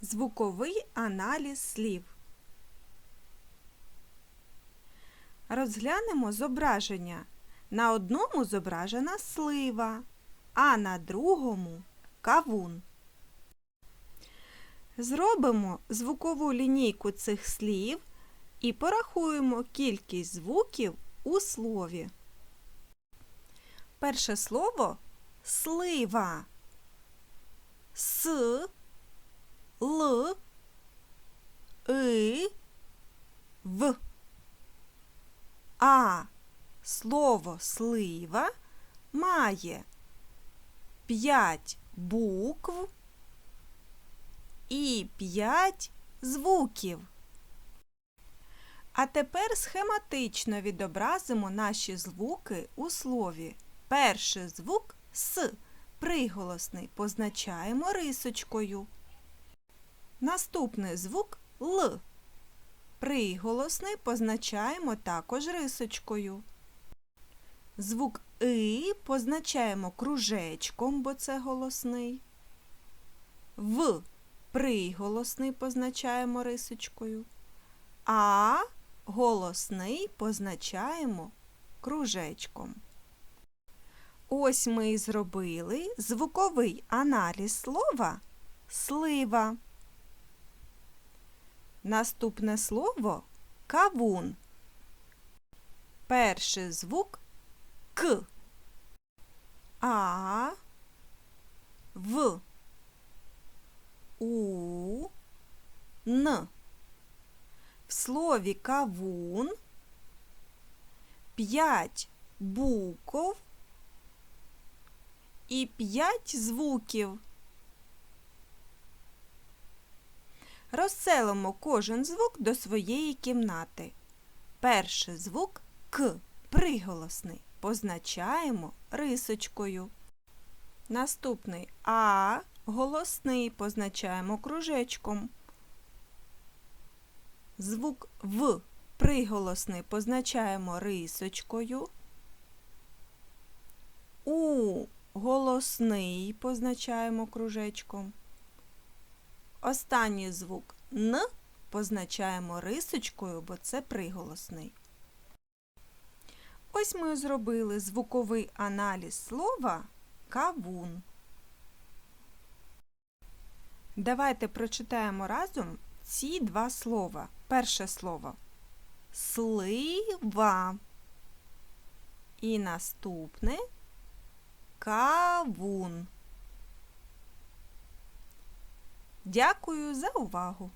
Звуковий аналіз слів. Розглянемо зображення. На одному зображена слива, а на другому кавун. Зробимо звукову лінійку цих слів і порахуємо кількість звуків у слові. Перше слово слива. С, Л, И, В. А слово слива має п'ять букв і п'ять звуків. А тепер схематично відобразимо наші звуки у слові. Перший звук С приголосний позначаємо рисочкою. Наступний звук Л. Приголосний позначаємо також рисочкою. Звук И позначаємо кружечком, бо це голосний. В приголосний позначаємо рисочкою. А голосний позначаємо кружечком. Ось ми і зробили звуковий аналіз слова слива. Наступне слово кавун. Перший звук К. А. В. У. Н. В слові кавун п'ять букв і п'ять звуків. Розселимо кожен звук до своєї кімнати. Перший звук К приголосний позначаємо рисочкою. Наступний А голосний позначаємо кружечком. Звук В приголосний позначаємо рисочкою. У голосний позначаємо кружечком. Останній звук Н позначаємо рисочкою, бо це приголосний. Ось ми зробили звуковий аналіз слова кавун. Давайте прочитаємо разом ці два слова. Перше слово слива. І наступне кавун. Дякую за увагу!